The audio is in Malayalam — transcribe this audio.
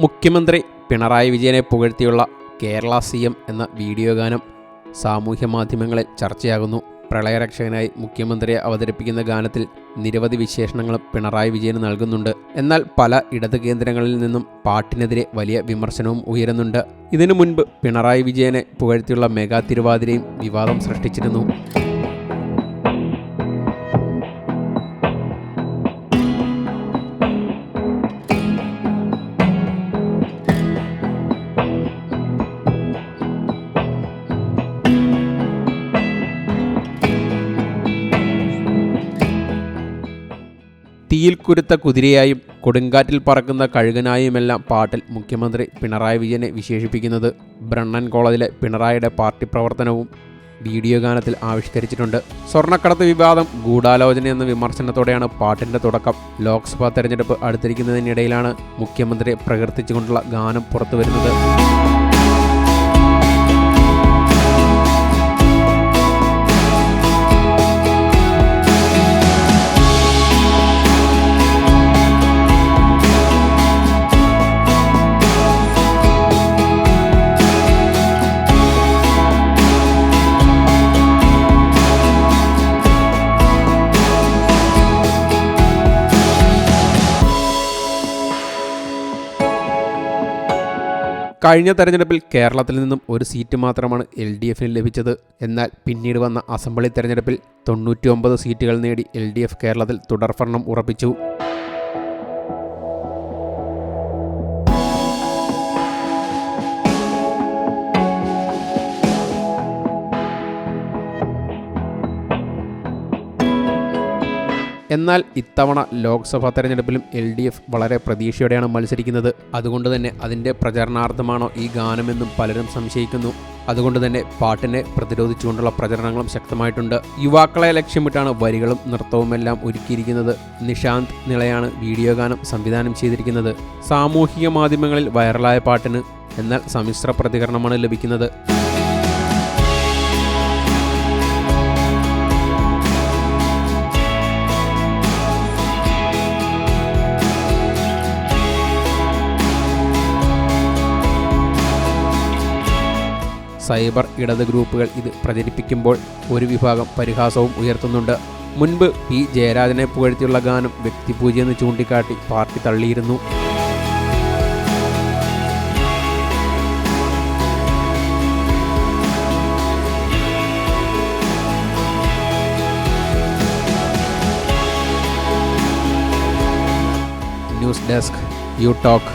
മുഖ്യമന്ത്രി പിണറായി വിജയനെ പുകഴ്ത്തിയുള്ള കേരള സി എം എന്ന വീഡിയോ ഗാനം സാമൂഹ്യ മാധ്യമങ്ങളിൽ ചർച്ചയാകുന്നു. പ്രളയരക്ഷകനായി മുഖ്യമന്ത്രിയെ അവതരിപ്പിക്കുന്ന ഗാനത്തിൽ നിരവധി വിശേഷണങ്ങളും പിണറായി വിജയന് നൽകുന്നുണ്ട്. എന്നാൽ പല ഇടത് കേന്ദ്രങ്ങളിൽ നിന്നും പാട്ടിനെതിരെ വലിയ വിമർശനവും ഉയരുന്നുണ്ട്. ഇതിനു മുൻപ് പിണറായി വിജയനെ പുകഴ്ത്തിയുള്ള മെഗാ തിരുവാതിരയും വിവാദം സൃഷ്ടിച്ചിരുന്നു. തീയിൽ കുരുത്ത കുതിരയായും കൊടുങ്കാറ്റിൽ പറക്കുന്ന കഴുകനായുമെല്ലാം പാട്ടിൽ മുഖ്യമന്ത്രി പിണറായി വിജയനെ വിശേഷിപ്പിക്കുന്നത്. ബ്രണ്ണൻ കോളേജിലെ പിണറായിയുടെ പാർട്ടി പ്രവർത്തനവും വീഡിയോ ഗാനത്തിൽ ആവിഷ്കരിച്ചിട്ടുണ്ട്. സ്വർണക്കടത്ത് വിവാദം ഗൂഢാലോചന എന്ന വിമർശനത്തോടെയാണ് പാട്ടിന്റെ തുടക്കം. ലോക്സഭാ തെരഞ്ഞെടുപ്പ് അടുത്തിരിക്കുന്നതിനിടയിലാണ് മുഖ്യമന്ത്രിയെ പ്രകീർത്തിച്ചുകൊണ്ടുള്ള ഗാനം പുറത്തുവരുന്നത്. കഴിഞ്ഞ തെരഞ്ഞെടുപ്പിൽ കേരളത്തിൽ നിന്നും ഒരു സീറ്റ് മാത്രമാണ് എൽ ഡി എഫിന് ലഭിച്ചത്. എന്നാൽ പിന്നീട് വന്ന അസംബ്ലി തെരഞ്ഞെടുപ്പിൽ തൊണ്ണൂറ്റി ഒമ്പത് സീറ്റുകൾ നേടി എൽ ഡി എഫ് കേരളത്തിൽ തുടർഭരണം ഉറപ്പിച്ചു. എന്നാൽ ഇത്തവണ ലോക്സഭാ തെരഞ്ഞെടുപ്പിലും എൽ ഡി എഫ് വളരെ പ്രതീക്ഷയോടെയാണ് മത്സരിക്കുന്നത്. അതുകൊണ്ട് തന്നെ അതിന്റെ പ്രചരണാർത്ഥമാണോ ഈ ഗാനമെന്നും പലരും സംശയിക്കുന്നു. അതുകൊണ്ട് തന്നെ പാട്ടിനെ പ്രതിരോധിച്ചുകൊണ്ടുള്ള പ്രചരണങ്ങളും ശക്തമായിട്ടുണ്ട്. യുവാക്കളെ ലക്ഷ്യമിട്ടാണ് വരികളും നൃത്തവുമെല്ലാം ഒരുക്കിയിരിക്കുന്നത്. നിഷാന്ത് നിളയാണ് വീഡിയോ ഗാനം സംവിധാനം ചെയ്തിരിക്കുന്നത്. സാമൂഹിക മാധ്യമങ്ങളിൽ വൈറലായ പാട്ടിന് എന്നാൽ സമ്മിശ്ര പ്രതികരണമാണ് ലഭിക്കുന്നത്. സൈബർ ഇടത് ഗ്രൂപ്പുകൾ ഇത് പ്രചരിപ്പിക്കുമ്പോൾ ഒരു വിഭാഗം പരിഹാസവും ഉയർത്തുന്നുണ്ട്. മുൻപ് പി. ജയരാജനെ പുകഴ്ത്തിയുള്ള ഗാനം വ്യക്തിപൂജയെന്ന് ചൂണ്ടിക്കാട്ടി പാർട്ടി തള്ളിയിരുന്നു. News desk you talk.